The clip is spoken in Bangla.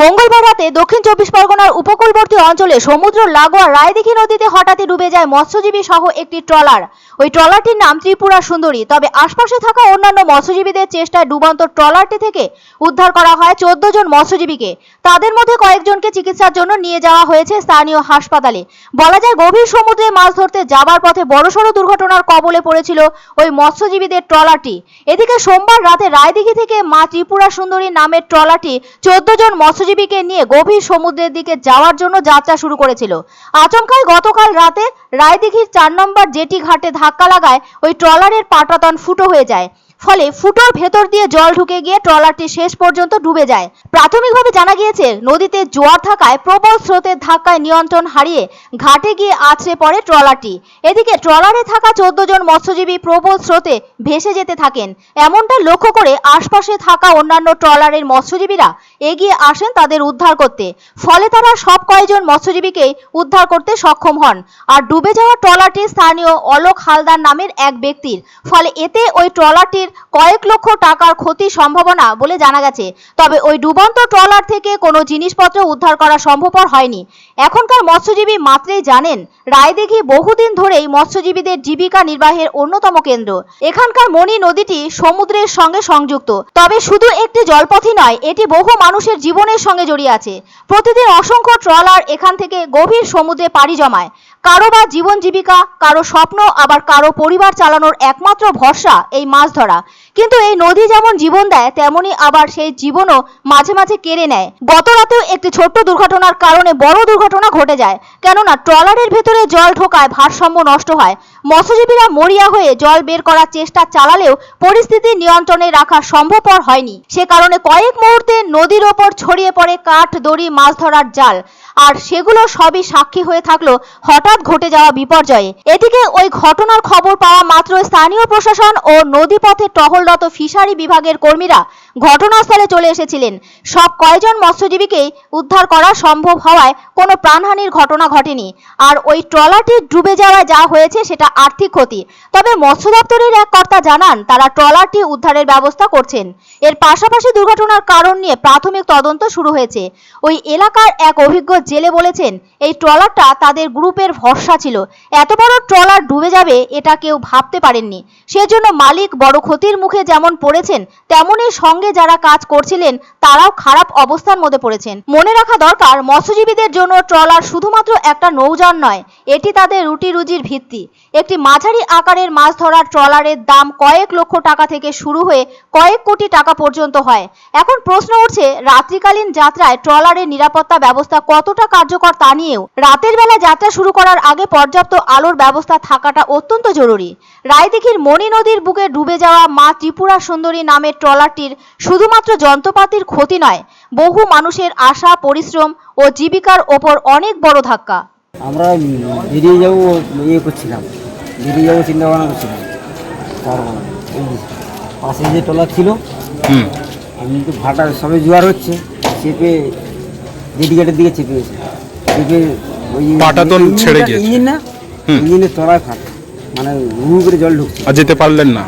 মঙ্গলবার রাতে দক্ষিণ চব্বিশ পরগনার উপকূলবর্তী অঞ্চলে সমুদ্র লাগোয়া রায়দিঘি নদীতে হঠাৎই ডুবে যায় মৎস্যজীবী সহ একটি ট্রলার। ওই ট্রলারটির নাম ত্রিপুরা সুন্দরী, তবে আশপাশে থাকা অন্যান্য মৎস্যজীবীদের চেষ্টায় ডুবন্ত ট্রলারটি থেকে উদ্ধার করা হয় চোদ্দ জন মৎস্যজীবীকে। তাদের মধ্যে কয়েকজনকে চিকিৎসার জন্য নিয়ে যাওয়া হয়েছে স্থানীয় হাসপাতালে। বলা যায় গভীর সমুদ্রে মাছ ধরতে যাবার পথে বড়সড় দুর্ঘটনার কবলে পড়েছিল ওই মৎস্যজীবীদের ট্রলারটি। এদিকে সোমবার রাতে রায়দিঘি থেকে মা ত্রিপুরা সুন্দরী নামের ট্রলারটি চোদ্দ জন মৎস্যজীবীকে নিয়ে গভীর সমুদ্রের দিকে যাওয়ার জন্য যাত্রা শুরু করেছিল। আচমকাই গতকাল রাতে রায়দিঘির চার নম্বর জেটি ঘাটে ধাক্কা লাগায় ওই ট্রলারের পাটাতন ফুটো হয়ে যায়। ফলে ফুটোর ভেতর দিয়ে জল ঢুকে গিয়ে ট্রলারটি শেষ পর্যন্ত ডুবে যায়। প্রাথমিকভাবে জানা গিয়েছে, নদীতে জোয়ার থাকায় প্রবল স্রোতের ধাক্কায় নিয়ন্ত্রণ হারিয়ে ঘাটে গিয়ে আছড়ে পড়ে ট্রলারটি। এদিকে ট্রলারে থাকা চোদ্দ জন মৎস্যজীবী প্রবল স্রোতে ভেসে যেতে থাকেন। এমনটা লক্ষ্য করে আশপাশে থাকা অন্যান্য ট্রলারের মৎস্যজীবীরা এগিয়ে আসেন তাদের উদ্ধার করতে। ফলে তারা সব কয়েকজন মৎস্যজীবীকেই উদ্ধার করতে সক্ষম হন। আর ডুবে যাওয়া ট্রলারটি স্থানীয় অলোক হালদার নামের এক ব্যক্তির। ফলে এতে ওই ট্রলারটির কয়েক লক্ষ টাকার ক্ষতির সম্ভাবনা বলে জানা গেছে। তবে ওই ডুবন্ত ট্রলার থেকে কোনো জিনিসপত্র উদ্ধার করা সম্ভবপর হয়নি। এখনকার মৎস্যজীবী মাত্রেই জানেন, রায়দিঘি বহুদিন ধরেই মৎস্যজীবীদের জীবিকা নির্বাহের অন্যতম কেন্দ্র। এখানকার মণি নদীটি সমুদ্রের সঙ্গে সংযুক্ত। তবে শুধু একটি জলপথই নয়, এটি বহু মানুষের জীবনের সঙ্গে জড়িয়ে আছে। প্রতিদিন অসংখ্য ট্রলার এখান থেকে গভীর সমুদ্রে পাড়ি জমায়। কারও বা জীবন জীবিকা, কারও স্বপ্ন, আবার কারও পরিবার চালানোর একমাত্র ভরসা এই মাছ ধরা। কিন্তু এই নদী যেমন জীবন দেয়, তেমনি আবার সেই জীবনও মাঝে মাঝে কেড়ে নেয়। গত রাতেও একটি ছোট্ট দুর্ঘটনার কারণে বড় দুর্ঘটনা ঘটে যায়। কেননা, ট্রলারের ভেতরে জল ঢোকায় ভারসাম্য নষ্ট হয়। মৎস্যজীবীরা মরিয়া হয়ে জল বের করার চেষ্টা চালালেও পরিস্থিতি নিয়ন্ত্রণে রাখা সম্ভবপর হয়নি। সে কারণে কয়েক মুহূর্তে নদীর ওপর ছড়িয়ে পড়ে কাঠ, দড়ি, মাছ ধরার জাল। আর সেগুলো সবই সাক্ষী হয়ে থাকল হঠাৎ ঘটে যাওয়া বিপর্যয়ে। এদিকে ওই ঘটনার খবর পাওয়া মাত্র স্থানীয় প্রশাসন ও নদীপথে টহলরত ফিশারি বিভাগের কর্মীরা ঘটনাস্থলে চলে এসেছিলেন। সব কয়জন মৎস্যজীবীকেই উদ্ধার করা সম্ভব হওয়ায় কোনো প্রাণহানির ঘটনা ঘটেনি। আর ওই ট্রলারটি ডুবে যাওয়ায় যা হয়েছে সেটা আর্থিক ক্ষতি। তবে মৎস্য দপ্তরের এক কর্তা জানান, তারা ট্রলারটি উদ্ধারের ব্যবস্থা করছেন। এর পাশাপাশি দুর্ঘটনার কারণ নিয়ে প্রাথমিক তদন্ত শুরু হয়েছে। ওই এলাকার এক অভিজ্ঞ জেলে বলেছেন, এই ট্রলারটা তাদের গ্রুপের ভরসা ছিল। এত বড় ট্রলার ডুবে যাবে, এটা কেউ ভাবতে পারেননি। সেজন্য মালিক বড় ক্ষতির মুখে যেমন পড়েছেন, তেমনই সঙ্গে যারা কাজ করছিলেন, তারাও খারাপ অবস্থার মধ্যে পড়েছেন। মনে রাখা দরকার, মৎস্যজীবীদের জন্য ট্রলার শুধুমাত্র একটা নৌযান নয়, এটি তাদের রুটি রুজির ভিত্তি। একটি মাঝারি আকারের মাছ ধরার ট্রলারের দাম কয়েক লক্ষ টাকা থেকে শুরু হয়ে কয়েক কোটি টাকা পর্যন্ত হয়। এখন প্রশ্ন উঠছে, রাত্রিকালীন যাত্রায় ট্রলারের নিরাপত্তা ব্যবস্থা কতটা কার্যকর তা নিয়েও? রাতের বেলা যাত্রা শুরু করার আগে পর্যাপ্ত আলোর ব্যবস্থা থাকাটা অত্যন্ত জরুরি। রায়দিঘির মণি নদীর বুকে ডুবে যাওয়া মা ত্রিপুরা সুন্দরী নামের ট্রলারটির শুধুমাত্র যন্ত্রপাতির ক্ষতি নয় বহু মানুষের আশা পরিশ্রম ও জীবিকার ওপর অনেক বড় ধাক্কা। আমরা বেরিয়ে যাব ইয়ে করছিলাম। বেরিয়ে যাব চিন্তা ভাবনা করছিলাম পাশে যে টলার ছিল হুম। এমনি তো ভাটা সবে জোয়ার হচ্ছে চেপে জেডিঘাটের দিকে চেপে গেছে। চেপে ওই পাটাতন ইঞ্জিনটা- ছেড়ে গিয়েছে। ইঞ্জিন না ইঞ্জিনের তলায় ফাট। মানে হু করে জল ঢুকছে। আর যেতে পারলেন না।